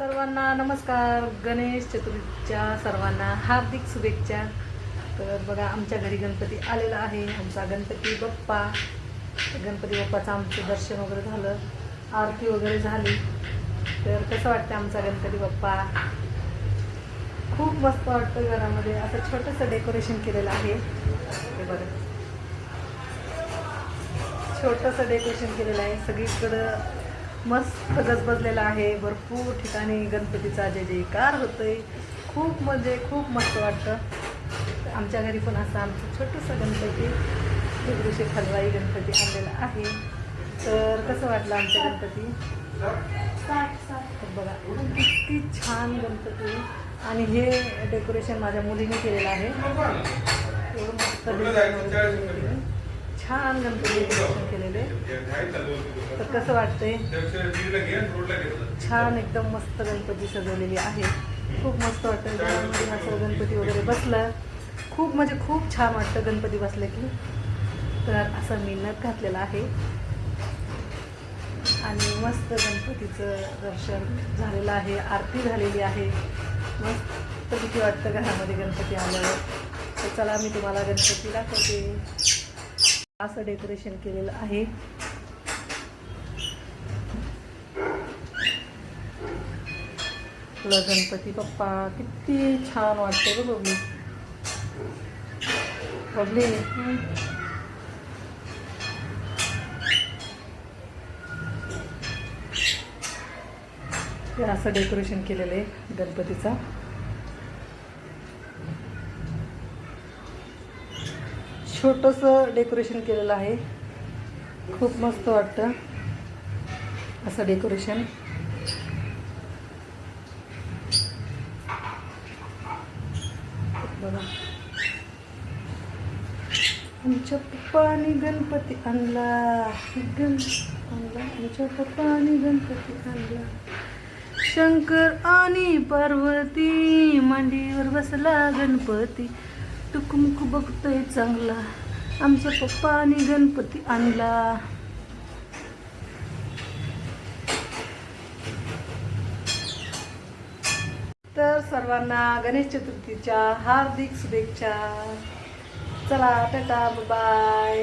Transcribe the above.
सर्वांना नमस्कार. गणेश चतुर्थीच्या सर्वांना हार्दिक शुभेच्छा. तर बघा आमच्या घरी गणपती आलेला आहे. आमचा गणपती बाप्पा. गणपती बाप्पाचं आमचं दर्शन वगैरे झालं. आरती वगैरे झाली. तर कसं वाटतं आमचा गणपती बाप्पा? खूप मस्त वाटतं घरामध्ये. असं छोटंसं डेकोरेशन केलेलं आहे. हे बघा. छोटंसं डेकोरेशन केलेलं आहे. सगळीकडं मस्त गजबजलेला आहे. भरपूर ठिकाणी गणपतीचा जय जयकार होतोय. खूप म्हणजे खूप मस्त वाटतं. आमच्या घरी पण असं आमचं छोटंसं गणपती दगडूशेठ हलवाई गणपती आणलेला आहे. तर कसं वाटलं आमचं गणपती? बघा किती छान गणपती. आणि हे डेकोरेशन माझ्या मुलीने केलेलं आहे. एवढं मस्त छान गणपती दर्शन केलेले. तर कसं वाटतंय? छान एकदम मस्त गणपती सजवलेली आहे. खूप मस्त वाटतं घरामध्ये असं गणपती वगैरे बसलं. खूप म्हणजे खूप छान वाटतं गणपती बसलं की. तर असं मी नथ घातलेलं आहे. आणि मस्त गणपतीचं दर्शन झालेलं आहे. आरती झालेली आहे. मस्त किती वाटतं घरामध्ये गणपती आल्यावर. तर चला मी तुम्हाला गणपती दाखवते. असं डेकोरेशन केलेलं आहे. तुला गणपती पप्पा किती छान वाटते ग बबली. बबली. हे असं डेकोरेशन केलेलं आहे गणपतीचा. छोटंसं डेकोरेशन केलेलं आहे. खूप मस्त वाटतं असं डेकोरेशन. बघा. आमच्या आणि गणपती आणला गण आणला. आमच्या पप्पानी गणपती आणला. शंकर आणि पार्वती मांडीवर बसला गणपती. टुकमुक बघतोय चांगला. आमचं पप्पा आणि गणपती आणला. तर सर्वांना गणेश चतुर्थीच्या हार्दिक शुभेच्छा. चला टाटा बाय